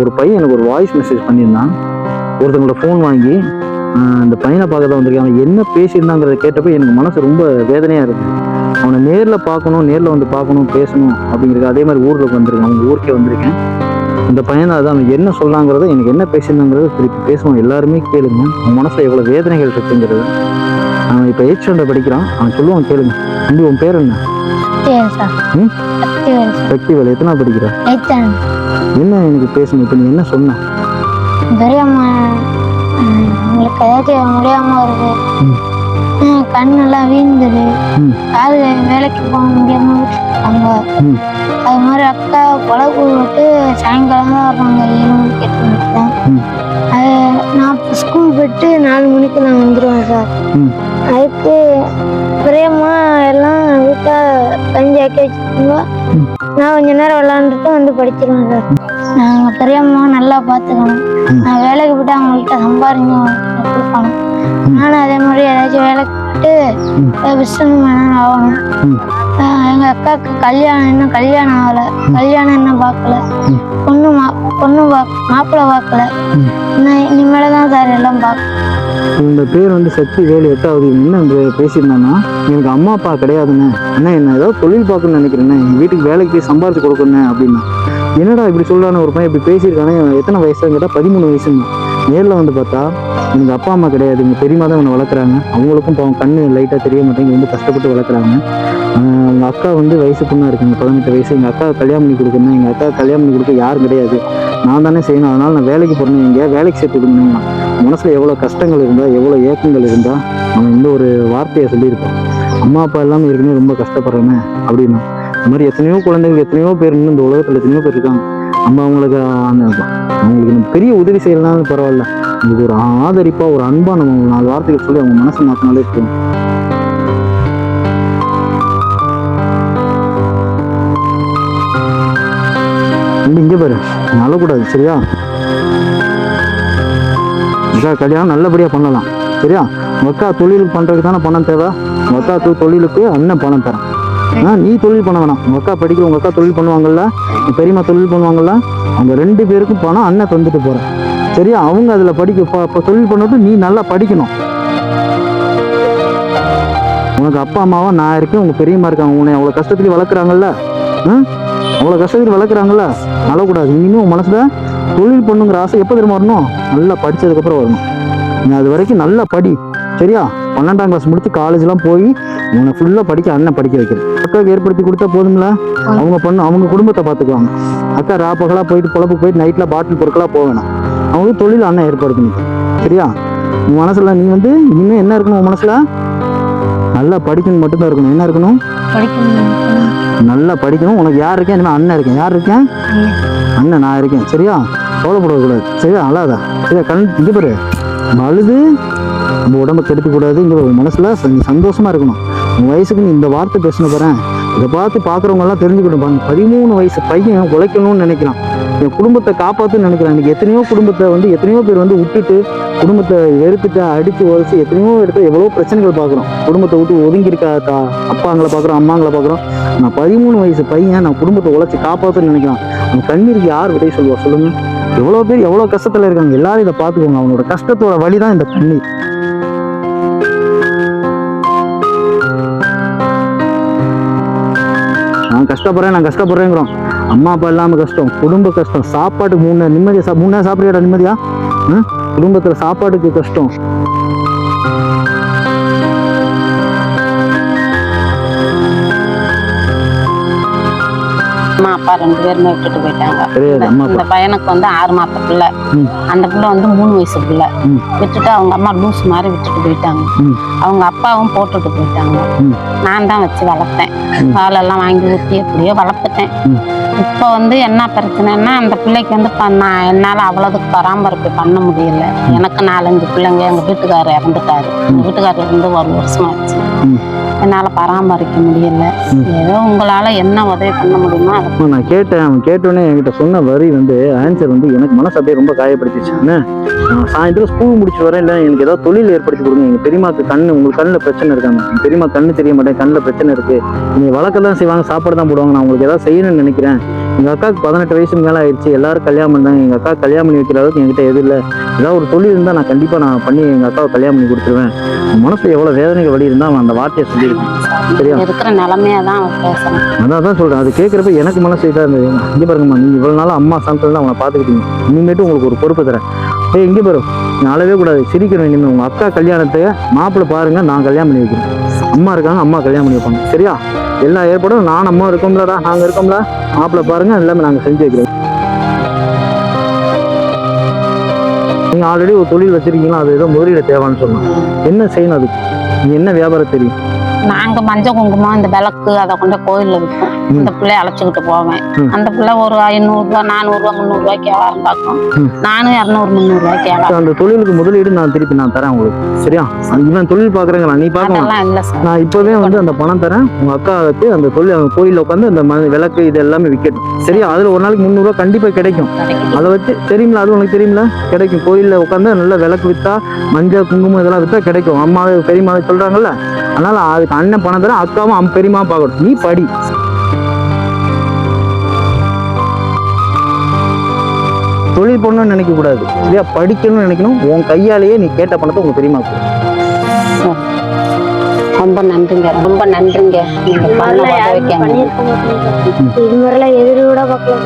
ஒரு பையன் எனக்கு ஒரு வாய்ஸ் மெசேஜ் பண்ணியிருந்தான். ஒருத்தவங்களோட ஃபோன் வாங்கி அந்த பையனை பார்க்க தான் வந்திருக்கேன். அவன் என்ன பேசியிருந்தாங்கிறத கேட்டப்போ எனக்கு மனசு ரொம்ப வேதனையாக இருக்கு. அவனை நேரில் பார்க்கணும் நேரில் வந்து பார்க்கணும் பேசணும் அப்படிங்கிறது அதே மாதிரி ஊரில் வந்திருக்கேன் அவங்க ஊருக்கே வந்திருக்கேன். இந்த பையனை அதான் அவன் என்ன சொல்லாங்கிறத எனக்கு என்ன பேசியிருந்தாங்கிறத திருப்பி பேசுவான். எல்லாருமே கேளுங்க. அவன் மனசில் எவ்வளோ வேதனைகள் இருக்குங்கிறது. அவன் இப்போ எயிட் ஸ்டாண்டர்ட் படிக்கிறான். அவன் சொல்லுவான் கேளுங்க. தம்பி உன் பேர் என்ன? சக்திவேல் எத்தனை படிக்கிற? என்ன எனக்கு பேசணும்? இப்போ நீ என்ன சொன்ன? பெரியம்மா உங்களுக்கு ஏதாச்சும் முடியாம. ம், கண்ணெல்லாம் வீழ்ந்துது. காது வேலைக்கு போக முடியாம அவங்க. அது மாதிரி அக்கா பழகு விட்டு சாயங்காலம் தான் வருவாங்க ஏழு மணிக்கு எட்டு மணிக்கு தான் ம். அது நான் ஸ்கூல் போயிட்டு நாலு மணிக்கு நான் வந்துடுவேன் சார். அதுக்கு வீட்டை வச்சுக்கோங்க. நான் கொஞ்ச நேரம் விளாண்டுட்டு வந்து படிச்சிருவேன் சார் நாங்கள் பெரியம்மா நல்லா பார்த்துக்கணும். நான் வேலைக்கு போட்டு அவங்கள்ட்ட சம்பாதிங்க கொடுக்கணும். நானும் அதே மாதிரி ஏதாச்சும் வேலைக்கு போயிட்டு பிஸ்னஸ் மேனாக ஆகணும். எங்கள் எங்க அக்காவுக்கு கல்யாணம் இன்னும் கல்யாணம் ஆகல. கல்யாணம் இன்னும் பார்க்கல. பொண்ணு பொண்ணு மாப்பிள்ளை பார்க்கல இனிமேல தான் சார் எல்லாம் இந்த பேர் வந்து சக்தி வேலு எட்டாவது. என்ன பேசியிருந்தான்னா எனக்கு அம்மா அப்பா கிடையாதுண்ணே. அண்ணா என்ன ஏதாவது தொழில் பார்க்கணும்னு நினைக்கிறேண்ணே. எங்கள் வீட்டுக்கு வேலைக்கு போய் சம்பாரிச்சு கொடுக்கணும் அப்படின்னா. என்னடா இப்படி சொல்றானே ஒரு பையன் இப்படி பேசியிருக்கானே. எத்தனை வயசுன்னு கேட்டால் பதிமூணு வயசுன்னு. நேரில் வந்து பார்த்தா எனக்கு அப்பா அம்மா கிடையாது. எங்கள் பெரியமா தான் இவனை வளர்க்குறாங்க. அவங்களுக்கும் பாவம் கண்ணு லைட்டாக தெரிய மாட்டேங்க வந்து கஷ்டப்பட்டு வளர்க்குறாங்க. அவங்க அக்கா வந்து வயசு பொண்ணாக இருக்குங்க. பதினெட்டு வயசு. எங்கள் அக்கா கல்யாணம் பண்ணி கொடுக்கணும் எங்கள் அக்கா கல்யாணம் பண்ணி கொடுக்க யாரும் கிடையாது. நான் தானே செய்யணும். அதனால் நான் வேலைக்கு போகிறேன் எங்கேயா வேலைக்கு சேர்த்து விடணும் மனசில் எவ்வளோ கஷ்டங்கள் இருந்தால் எவ்வளோ ஏக்கங்கள் இருந்தால் அவன் இந்த ஒரு வார்த்தையை சொல்லியிருப்பான் அம்மா அப்பா இல்லாமல் ஏற்கனவே ரொம்ப கஷ்டப்படுறேன்னு அப்படின்னா. இந்த மாதிரி எத்தனையோ குழந்தைகள் எத்தனையோ பேர் இன்னும் இந்த உலகத்தில் எத்தனையோ பேர் இருக்காங்க. நம்ம அவங்களுக்கு அந்த அவங்களுக்கு பெரிய உதவி செய்யலனாலும் பரவாயில்ல. உங்களுக்கு ஒரு ஆதரிப்பாக ஒரு அன்பாக நம்ம நாலு வார்த்தைகள் சொல்லி அவங்க மனசை மாற்றினாலே போதும். இங்கே பாரு. நீ அழக்கூடாது சரியா? அக்கா கல்யாணம் நல்லபடியாக பண்ணலாம் சரியா? மக்கா தொழில் பண்ணுறதுக்கு தானே பணம் தேவை? மக்கா தொழிலுக்கு அண்ணன் பணம் தரேன். நீ தொழில் பண்ண வேணாம். உங்கள் அக்கா படிக்க உங்க அக்கா தொழில் பண்ணுவாங்கல்ல? பெரியம்மா தொழில் பண்ணுவாங்கல்ல? அவங்க ரெண்டு பேருக்கும் பணம் அண்ணன் தந்துட்டு போறேன். சரியா? அவங்க அதில் படிக்க தொழில் பண்ணிட்டு நீ நல்லா படிக்கணும். உனக்கு அப்பா அம்மாவா நான் இருக்கேன் உங்க பெரியம்மா இருக்காங்க. உன்னை அவ்வளோ கஷ்டத்துலேயும் வளர்க்குறாங்கல்ல? அவ்வளோ கஷ்டத்துக்கு வளர்க்குறாங்கல்ல? அழக்கூடாது இனிமேல் உன் மனசில் தொழில் பண்ணுங்கிற ஆசை எப்போ திரும்ப வரணும்? நல்லா படித்ததுக்கப்புறம் வரணும். நீ அது வரைக்கும் நல்லா படி. சரியா? பன்னெண்டாம் கிளாஸ் முடித்து காலேஜ்லாம் போய் உன்னை ஃபுல்லாக படிக்க அண்ணன் படிக்க வைக்கிறேன் அக்காவுக்கு ஏற்படுத்தி கொடுத்தா போதும்ல? அவங்க பண்ண அவங்க குடும்பத்தை பார்த்துக்குவாங்க. அக்கா ராப்பகலாக போயிட்டு பொழப்பு போயிட்டு நைட்டில் பாட்டில் பொருட்களாக போக வேணாம். அவங்களுக்கு தொழில் அண்ணன் ஏற்படுத்தணும் சரியா? உன் மனசில் நீ வந்து இனிமேல் என்ன இருக்கணும் உன் மனசில்? நல்லா படிக்கணும் மட்டும்தான் இருக்கணும். என்ன இருக்கணும்? நல்லா படிக்கணும். உனக்கு யார் இருக்கேன் இனிமேல் அண்ணன் இருக்கேன். யார் இருக்கேன் அண்ணன். நான் இருக்கேன். சரியா? கவலைப்படக்கூடாது. சரியா? அழாதா சரியா? கண் இங்கே பாரு. அழுது நம்ம உடம்ப கெடுக்கக்கூடாது இங்கே உன் மனசில் நீ சந்தோஷமா இருக்கணும். உன் வயசுக்கு நீ இந்த வார்த்தை பேசின போகிறேன் இதை பார்த்து பார்க்குறவங்க எல்லாம் தெரிஞ்சுக்கணும் பாருங்க. பதிமூணு வயசு பையன் உழைக்கணும்னு நினைக்கிறான். என் குடும்பத்தை காப்பாற்றுன்னு நினைக்கிறான். இன்னைக்கு எத்தனையோ குடும்பத்தை வந்து எத்தனையோ பேர் வந்து விட்டுட்டு குடும்பத்தை வெறுத்துட்டு அடித்து உதச்சி எத்தனையோ இடத்துல எவ்வளோ பிரச்சனைகள் பார்க்குறோம். குடும்பத்தை விட்டு ஒதுங்கிருக்கா தா அப்பாங்களை பார்க்குறோம் அம்மாங்களை பார்க்குறோம். நான் பதிமூணு வயசு பையன் நான் குடும்பத்தை உழைச்சி காப்பாற்றுன்னு நினைக்கிறான். அந்த கண்ணீருக்கு யார் விடை சொல்லுவா சொல்லுங்கள் எவ்வளோ பேர் எவ்வளோ கஷ்டத்தில் இருக்காங்க. எல்லாரும் இதை பார்த்துக்கோங்க. அவனோட கஷ்டத்தோட வழி தான் இந்த கண்ணீர். கஷ்டப்படுறேன் நான் கஷ்டப்படுறேங்கிறோம். அம்மா அப்பா இல்லாமல் கஷ்டம். குடும்ப கஷ்டம். சாப்பாட்டுக்கு மூணு நிம்மதியாக நிம்மதியா சா மூணு நேரம் நிம்மதியா? குடும்பத்தில் குடும்பத்துல சாப்பாட்டுக்கு கஷ்டம். அப்பா ரெண்டு பேருமே விட்டுட்டு போயிட்டாங்க இந்த பையனுக்கு வந்து ஆறு மாச பிள்ளை. அந்த பிள்ளை வந்து மூணு வயசு பிள்ளை. விட்டுட்டு அவங்க அம்மா லூஸ் மாதிரி விட்டுட்டு போயிட்டாங்க. அவங்க அப்பாவும் போட்டுட்டு போயிட்டாங்க. நான் தான் வச்சு வளர்த்தேன். பாலெல்லாம் வாங்கி ஊற்றி எப்படியோ வளர்த்துட்டேன். இப்போ வந்து என்ன பிரச்சனைன்னா அந்த பிள்ளைக்கு வந்து நான் என்னால் அவ்வளோதுக்கு பராமரிப்பு பண்ண முடியல எனக்கு நாலஞ்சு பிள்ளைங்க எங்கள் வீட்டுக்காரர் இறந்துட்டாரு எங்கள் வீட்டுக்காரர் இருந்து ஒரு வருஷம் ஆச்சு. என்னால் பராமரிக்க முடியல. ஏதோ உங்களால் என்ன உதவி பண்ண முடியுமோ அதை நான் கேட்டேன் அவன் கேட்டோன்னே என்கிட்ட சொன்ன வரி வந்து ஆன்சர் வந்து எனக்கு மனசு அப்படியே ரொம்ப காயப்படுத்திச்சு நான் சாயந்தரம் ஸ்கூல் முடிச்சு வரேன் இல்லை எனக்கு ஏதாவது தொழில் ஏற்படுத்தி கொடுங்க. எங்கள் பெரியமாக்கு கண்ணு உங்களுக்கு கண்ணில் பிரச்சனை இருக்காங்க. பெரியமா கண்ணு தெரிய மாட்டேன் கண்ணில் பிரச்சனை இருக்கு. நீங்கள் வழக்க தான் செய்வாங்க சாப்பாடு தான் போடுவாங்க. நான் உங்களுக்கு ஏதாவது செய்யணும்னு நினைக்கிறேன். எங்கள் அக்காவுக்கு பதினெட்டு வயசு மேலே ஆயிடுச்சு. எல்லாரும் கல்யாணம் பண்ணாங்க. எங்கள் அக்கா கல்யாணம் பண்ணி வைக்கிற அளவுக்கு என்கிட்ட எதுவும் இல்லை. ஏதாவது ஒரு தொழில் இருந்தால் நான் கண்டிப்பாக நான் பண்ணி எங்கள் அக்காவை கல்யாணம் பண்ணி கொடுத்துருவேன். மனசு எவ்வளோ வேதனைகள் வழி இருந்தால் அவன் அந்த வார்த்தையை சொல்லியிருக்கேன் சரியா? இருக்கிற நிலைமையா தான் அதான் தான் சொல்கிறேன் அது கேட்குறப்ப எனக்கு மனசு இதாக இருந்தது. இங்கே பாருங்கம்மா நீங்கள் இவ்வளோ நாள் அம்மா சாப்பிட்டு தான் அவனை பார்த்துக்கிட்டீங்க. இனிமேட்டு உங்களுக்கு ஒரு பொறுப்பு தரேன். ஏய் இங்கே பாரு. நீ அழவே கூடாது. சிரிக்கணும் இனிமேல் உங்கள் அக்கா கல்யாணத்தை மாப்பிள்ளை பாருங்கள் நான் கல்யாணம் பண்ணி வைக்கிறேன். அம்மா இருக்காங்க அம்மா கல்யாணம் பண்ணி வைப்பாங்க. சரியா? எல்லா ஏற்பாடும் நான் அம்மா இருக்கோம்லடா. நாங்கள் இருக்கோம்ல. மாப்பிள்ளை பாருங்கள் எல்லாமே நாங்கள் செஞ்சு வைக்கிறோம். நீங்கள் ஆல்ரெடி ஒரு தொழில் வச்சிருக்கீங்களா? அது ஏதோ முதலீடு தேவைன்னு சொல்லலாம் என்ன செய்யணும் அதுக்கு? நீ என்ன வியாபாரம் தெரியும்? நாங்க மஞ்சள் குங்குமம் இந்த விளக்கு அதை கொண்டு கோயில்ல விற்போம். இந்த பிள்ளைய அழைச்சிக்கிட்டு போவேன். அந்த பிள்ளை ஒரு ஐநூறுரூவா நானூறுரூவா முந்நூறுரூவாய்க்கு வியாபாரம் பார்க்கும். நானும் இரநூறு முந்நூறுரூவாய்க்கு வியாபாரம் அந்த தொழிலுக்கு முதலீடு நான் திருப்பி நான் தரேன் உங்களுக்கு. சரியா? இவன் தொழில் பார்க்குறேங்களா? நீ சார். நான் இப்போவே வந்து அந்த பணம் தரேன். உங்க அக்காவுக்கு அந்த தொழில் கோயிலில் உட்காந்து அந்த விளக்கு இது எல்லாமே விற்கட்டும் சரியா? அதில் ஒரு நாளைக்கு முந்நூறுரூவா கண்டிப்பாக கிடைக்கும். கிடைக்கும். அதை வச்சு தெரியுங்களா அது உனக்கு தெரியுங்களா கிடைக்கும். கோயிலில் உட்காந்து நல்ல விளக்கு விற்றா மஞ்சள் குங்குமம் இதெல்லாம் விற்றா கிடைக்கும். அம்மாவை பெரியம்மாவை சொல்கிறாங்கல்ல அதனால் அதுக்கு அண்ணன் பணம் தரேன் அக்காவும் அம் பெரியம்மா பார்க்கணும். நீ படி. தொழில் பண்ணணும்னு நினைக்க கூடாது. சரியா படிக்கணும்னு நினைக்கணும். உன் கையாலேயே நீ கேட்ட பணத்தை உங்க பெரியம்மா கொடு. ரொம்ப நன்றிங்க. ரொம்ப நன்றிங்க. நீங்க பண்ண மாட்டாங்க இது மாதிரிலாம் எதிரி கூட பார்க்கல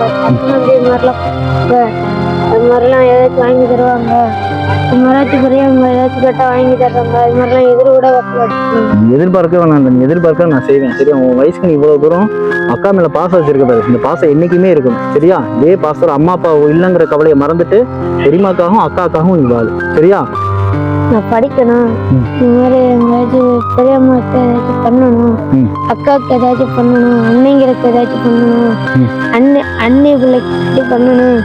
அது மாதிரிலாம் ஏதாச்சும் வாங்கி தருவாங்க. பெரியவங்க ஏதாச்சும் கேட்டால் வாங்கி தர்றாங்க. மாதிரிலாம் எதிர்பார்க்க வேணாம். எதிர்பார்க்க நான் செய்வேன். சரியா உன் வயசுக்கு நீ இவ்வளவு தூரம் அக்கா மேல பாசம் வச்சிருக்க பாரு. இந்த பாசம் என்னைக்குமே இருக்கணும் சரியா? இதே பாசம் அம்மா அப்பா இல்லைங்கிற கவலையை மறந்துட்டு பெரியமாக்காகவும் அக்காக்காகவும் நீ வாழு. சரியா? நான் படிக்கணும். இது மாதிரி எங்கேயாச்சும் பெரியம்மாவுக்கு ஏதாச்சும் பண்ணணும். அக்காவுக்கு ஏதாச்சும் பண்ணணும். அன்னைங்களுக்கு ஏதாச்சும் பண்ணணும். ம். அண்ணி அண்ணி பிள்ளைக்கு பண்ணணும்.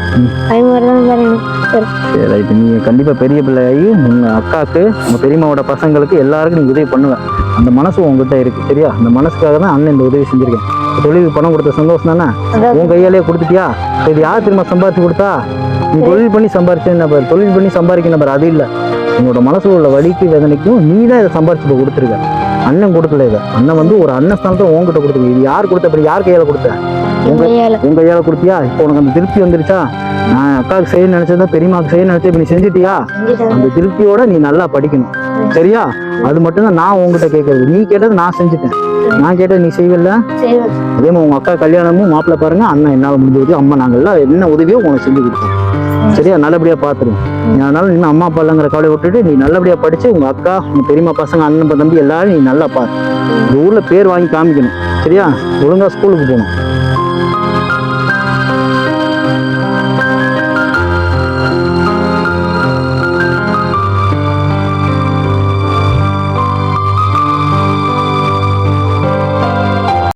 அது மாதிரி தான் சரி ரைட்டு. நீ கண்டிப்பா பெரிய பிள்ளையாகி உங்க அக்காவுக்கு உங்க பெரியம்மாவோட பசங்களுக்கு எல்லாருக்கும் நீ உதவி பண்ணுவ. அந்த மனசு உங்ககிட்ட இருக்கு சரியா? அந்த மனசுக்காக தான் அண்ணன் இந்த உதவி செஞ்சிருக்கேன். தொழிலுக்கு பணம் கொடுத்த சந்தோஷம் தானே? உன் கையாலே கொடுத்துட்டியா? இது யார் திரும்ப சம்பாதிச்சு கொடுத்தா? நீ தொழில் பண்ணி சம்பாரிச்சேன் பாரு? தொழில் பண்ணி சம்பாதிக்கணும் பாரு அது இல்லை. உன்னோட மனசுல உள்ள வலிக்கு வேதனைக்கும் நீ தான் இதை சம்பாரிச்சு கொடுத்துருக்க. அண்ணன் கொடுக்கல இதை. அண்ணன் வந்து ஒரு அண்ணன் ஸ்தானத்தை உன்கிட்ட கொடுத்துருக்கு இது யார் கொடுத்த? அப்படி யார் கையால கொடுத்த? உங்க உன் கையால. கொடுத்தியா? இப்போ உனக்கு அந்த திருப்தி வந்துருச்சா? நான் அக்காவுக்கு செய்ய நினைச்சதா பெரியம்மாவுக்கு செய்ய நினைச்சா நீ செஞ்சுட்டியா? அந்த திருப்தியோட நீ நல்லா படிக்கணும். சரியா? அது மட்டும்தான் நான் உன்கிட்ட கேட்கறது நீ கேட்டது நான் செஞ்சுட்டேன். நான் கேட்டது நீ செய்வல்ல? அதே மாதிரி உங்க அக்கா கல்யாணமும் மாப்பிள்ளை பாருங்க அண்ணன் என்னால் முடிஞ்ச உதவி அம்மா நாங்கள்லாம் என்ன உதவியோ உனக்கு செஞ்சு கொடுத்தோம் சரியா? நல்லபடியா பாத்துருங்க நீ அதனால நீ அம்மா அப்பா இல்லைங்கிற கவலை விட்டுட்டு நீ நல்லபடியா படிச்சு உங்க அக்கா உங்க பெரியம்மா பசங்க அண்ணன் தம்பி எல்லாரும் நீ நல்லா பாரு. இந்த ஊரில் பேர் வாங்கி காமிக்கணும். சரியா? ஒழுங்காக ஸ்கூலுக்கு போகணும்.